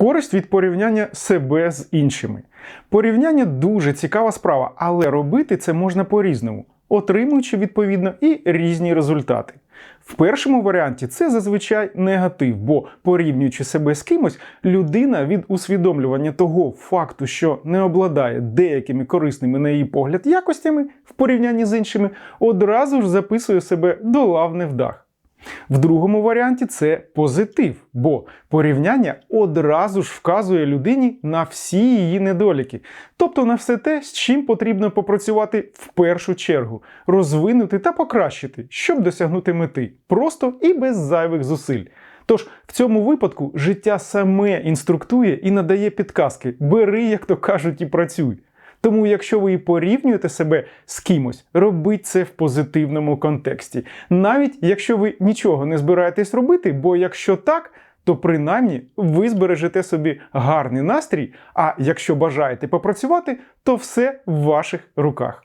Користь від порівняння себе з іншими. Порівняння дуже цікава справа, але робити це можна по-різному, отримуючи відповідно і різні результати. В першому варіанті це зазвичай негатив, бо порівнюючи себе з кимось, людина від усвідомлювання того факту, що не обладає деякими корисними на її погляд якостями в порівнянні з іншими, одразу ж записує себе до лав невдах. В другому варіанті це позитив, бо порівняння одразу ж вказує людині на всі її недоліки, тобто на все те, з чим потрібно попрацювати в першу чергу, розвинути та покращити, щоб досягнути мети, просто і без зайвих зусиль. Тож в цьому випадку життя саме інструктує і надає підказки: бери, як то кажуть, і працюй. Тому, якщо ви і порівнюєте себе з кимось, робіть це в позитивному контексті. Навіть якщо ви нічого не збираєтесь робити, бо якщо так, то принаймні ви збережете собі гарний настрій. А якщо бажаєте попрацювати, то все в ваших руках.